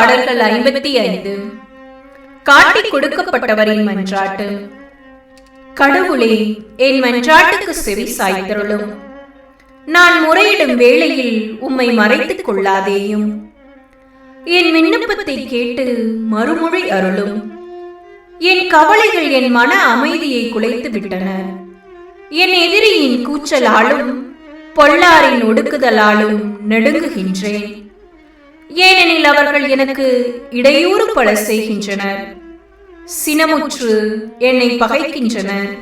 பாடல்கள் ஐம்பத்தி ஐந்து. காட்டி கொடுக்கப்பட்டவரின் மன்றாட்டு. கடவுளே என் மன்றாட்டுக்கு செவி சாய்த்தருளும். நான் முறையிடும் வேளையில் உம்மை மறைத்துக் கொள்ளாதேயும். என் விண்ணப்பத்தை கேட்டு மறுமொழி அருளும். என் கவலைகள் என் மன அமைதியை குலைத்து விட்டன என் எதிரியின் கூச்சலாலும் பொள்ளாரின் ஒடுக்குதலாலும் நெடுங்குகின்றேன். ஏனெனில் அவர்கள் எனக்கு இடையூறு பல செய்கின்றனர். சினமுற்று என்னை பகைக்கின்றனர்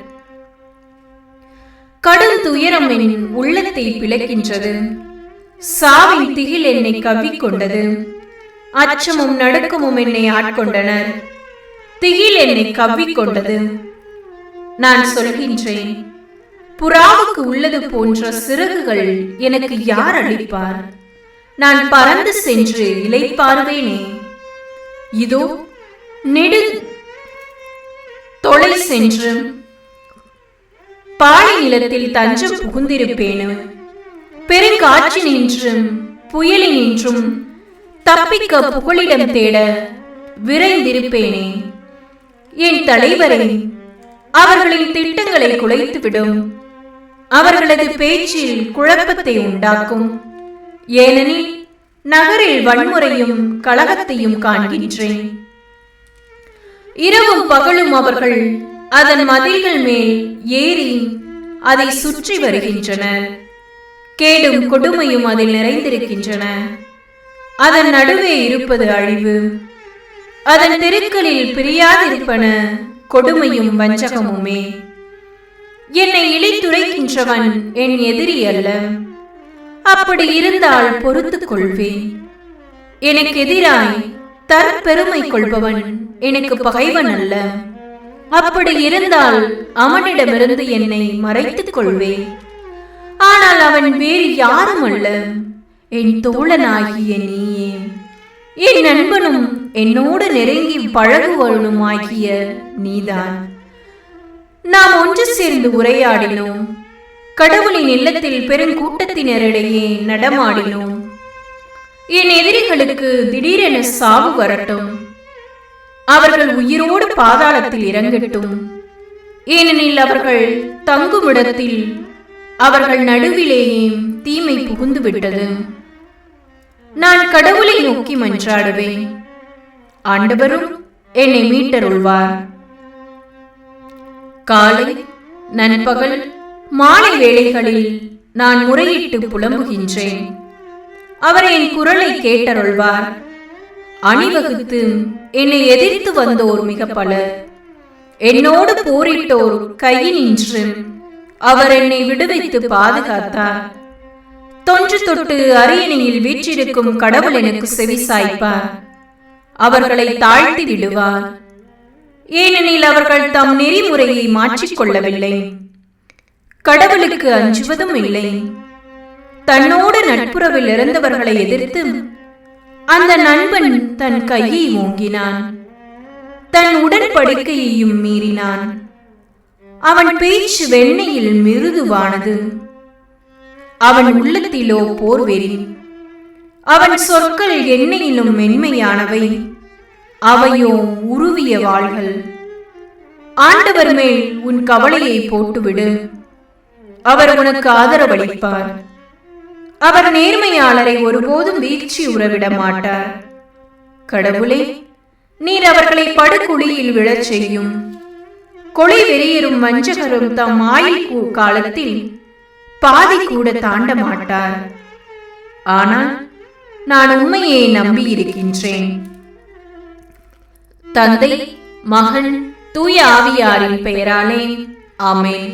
கடும் துயரம் என் உள்ளத்தை பிளக்கின்றது. சாவின் திகில் என்னை கவ்விக்கொண்டது. அச்சமும் நடுக்கமும் என்னை ஆட்கொண்டனர். திகில் என்னை கவ்விக்கொண்டது. நான் சொல்கின்றேன் புறாவுக்கு உள்ளது போன்ற சிறகுகள் எனக்கு யார் அளிப்பார்? நான் பறந்து சென்று இலைப்பாருவேனே இதோ நெடு தொலை சென்று பாலை நிலத்தில் தஞ்சம் புகுந்திருப்பேனும் பெருங்காற்று நின்றும் புயலி நின்றும். தப்பிக்க புகழிடம் தேட விரைந்திருப்பேனே. என் தலைவரே அவர்களின் திட்டங்களை குலைத்துவிடும். அவர்களது பேச்சில் குழப்பத்தை உண்டாக்கும். ஏனெனில் நகரில் வன்முறையும் கலகத்தையும் காண்கின்றேன். இரவும் பகலும் அவர்கள் அதன் மதில்கள் மேல் ஏறி அதை சுற்றி வருகின்றனர் கேடும் கொடுமையும் அதில் நிறைந்திருக்கின்றன. அதன் நடுவே இருப்பது அழிவு. அதன் தெருக்களில் பிரியாதிருப்பன கொடுமையும் வஞ்சகமுமே. என்னை இழித்துரைக்கின்றவன் என் எதிரி அல்ல. அப்படி இருந்தால் பொறுத்துக் கொள்வேன். எனக்கு எதிராய் தற்பெருமை கொள்பவன் எனக்கு பகைவன் அல்ல. அப்படி இருந்தால் அவனிடமிருந்து என்னை மறைத்துக் கொள்வேன். ஆனால் அவன் வேறு யாரும் அல்ல. என் தோழனாகிய நீயே. என் நண்பனும் என்னோடு நெருங்கி பழகுவனுமாகிய நீதான். நாம் ஒன்று சேர்ந்து உரையாடினோம். கடவுளின் இல்லத்தில் பெருங்கூட்டத்தினரிடையே நடமாடினோம். என் எதிரிகளுக்கு திடீரென சாவு வரட்டும். அவர்கள் உயிரோடு பாதாளத்தில் இறங்கட்டும். ஏனெனில் அவர்கள் தங்குமிடத்தில் அவர்கள் நடுவிலேயே தீமை புகுந்து விட்டது நான் கடவுளை நோக்கி மன்றாடுவேன். ஆண்டவரும் என்னை மீட்டருள்வார். காலை நண்பகல் மாலை வேளைகளில் நான் முறையிட்டு புலம்புகின்றேன். அவர் என் குரலை கேட்டருள்வார். அணிவகுத்து என்னை எதிர்த்து வந்தோர் மிக பலர் என்னோடு போரிட்டோர் கையினின்று அவர் என்னை விடுவித்து பாதுகாத்தார். தொன்று தொட்டு அரியணையில் வீற்றிருக்கும் கடவுள் எனக்கு செவி சாய்ப்பார். அவர்களை தாழ்த்தி விடுவார். ஏனெனில் அவர்கள் தம் நெறிமுறையை மாற்றிக்கொள்ளவில்லை. கடவுளுக்கு அஞ்சுவதும் இல்லை. தன்னோடு நட்புறவில் இறந்தவர்களை எதிர்த்து அந்த நண்பன் தன் கையை ஓங்கினான். தன் உடன்படிக்கையையும் மீறினான். அவன் பேச்சு வெண்ணையில் மிருதுவானது. அவன் உள்ளத்திலோ போர்வெறி அவன் சொற்கள் எண்ணெயிலும் மென்மையானவை. அவையோ உருவிய வாள்கள். ஆண்டவர் மேல் உன் கவலையை போட்டுவிடு. அவர் உனக்கு ஆதரவளிப்பார் அவர் நேர்மையாளரை ஒருபோதும் வீழ்ச்சி உறவிட மாட்டார். கடவுளே நீர் அவர்களை படுகுழியில் விழச் செய்யும். கொலை வெறியரும் வஞ்சகரும் தம் ஆயுள் காலத்தில் பாதி கூட தாண்ட மாட்டார். ஆனால் நான் உண்மையை நம்பியிருக்கின்றேன். தந்தை மகன் தூய ஆவியாரின் பெயராலே ஆமென்.